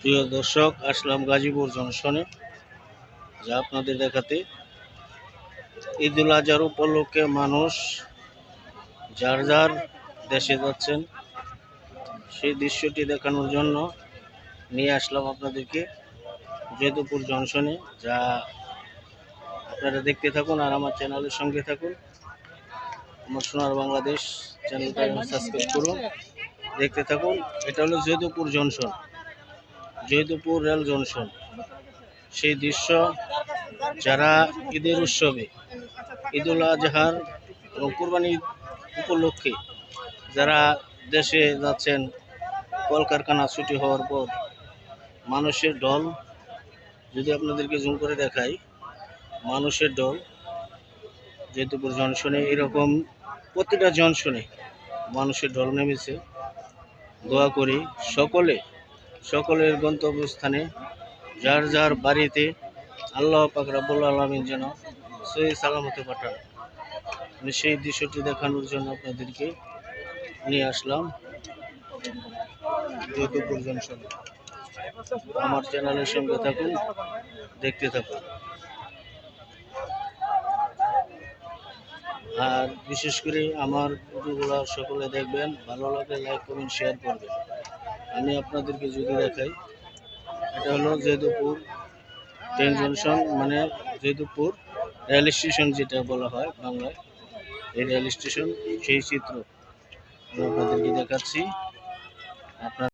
প্রিয় দর্শক, আসলাম গাজীপুর জংশনে, যা আপনাদের দেখাতে। ঈদুল আজহার উপলক্ষে মানুষ যার যার দেশে যাচ্ছেন, সেই দৃশ্যটি দেখানোর জন্য নিয়ে আসলাম আপনাদেরকে জয়দপুর জংশনে, যা আপনারা দেখতে থাকুন আর আমার চ্যানেলের সঙ্গে থাকুন। আমার সোনার বাংলাদেশ চ্যানেলটা সাবস্ক্রাইব করুন, দেখতে থাকুন। এটা হলো Joydebpur junction. Joydebpur rail junction. সেই দৃশ্য যারা ঈদের উৎসবে, ঈদুল আজহার এবং কুরবানি উপলক্ষে যারা দেশে যাচ্ছেন, কলকারখানা ছুটি হওয়ার পর মানুষের ঢল, যদি আপনাদেরকে জুম করে দেখাই, মানুষের ঢল জয়দপুর জংশনে এরকম প্রতিটা জংশনে মানুষের ঢল নেমেছে। দোয়া করি সকলে সকলের গন্তব্যস্থানে, যার যার বাড়িতে আল্লাহ পাক রাব্বুল আলমিন যেন সহি সালামতে পাঠান। আমি সেই দৃশ্যটি দেখানোর জন্য আপনাদেরকে নিয়ে আসলাম। জয়পুর জংশন আমার চ্যানেলের সঙ্গে থাকুন, দেখতে থাকুন। আর বিশেষ করে আমার ভিডিওগুলো সকলে দেখবেন, ভালো লাগলে লাইক, কমেন্ট, শেয়ার করবেন। আমি আপনাদেরকে যদি দেখাই, এটা হলো জেদুপুর ট্রেন জংশন মানে জেদুপুর রেল স্টেশন যেটা বলা হয় বাংলায়। এই রেল স্টেশন সেই চিত্র। আপনাদেরকে দেখাচ্ছি। আপনার